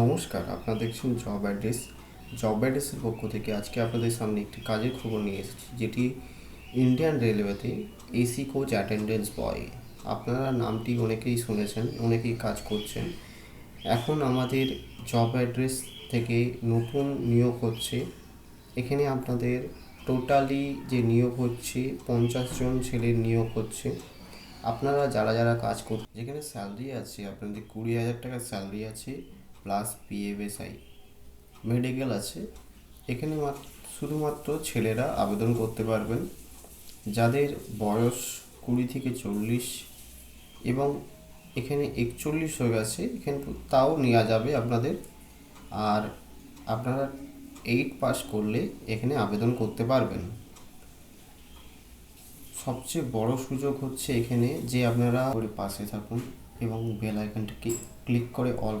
নমস্কার, আপনারা দেখছেন জব অ্যাড্রেস জব অ্যাড্রেসের পক্ষ থেকে আজকে আপনাদের সামনে একটি কাজের খবর নিয়ে এসেছি, যেটি ইন্ডিয়ান রেলওয়েতে এসি কোচ অ্যাটেন্ডেন্স বয় আপনারা নামটি অনেকেই শুনেছেন, অনেকেই কাজ করছেন। এখন আমাদের জব অ্যাড্রেস থেকে নতুন নিয়োগ হচ্ছে। এখানে আপনাদের টোটালি যে নিয়োগ হচ্ছে, পঞ্চাশ জন ছেলের নিয়োগ হচ্ছে। আপনারা যারা যারা কাজ করছেন যেখানে স্যালারি আছে, আপনাদের কুড়ি হাজার টাকা স্যালারি আছে। প্লাস পিএফএসআই মেডিকেল আছে। এখানে মাত্র শুধুমাত্র ছেলেরা আবেদন করতে পারবেন। যাদের বয়স কুড়ি থেকে চল্লিশ এবং এখানে একচল্লিশ হয়ে গেছে, এখানে তাও নেওয়া যাবে আপনাদের। আর আপনারা এইট পাস করলে এখানে আবেদন করতে পারবেন। সবচেয়ে বড় সুযোগ হচ্ছে এখানে যে আপনারা পাশে থাকুন এবং বেল আইকনটিকে ক্লিক করে অল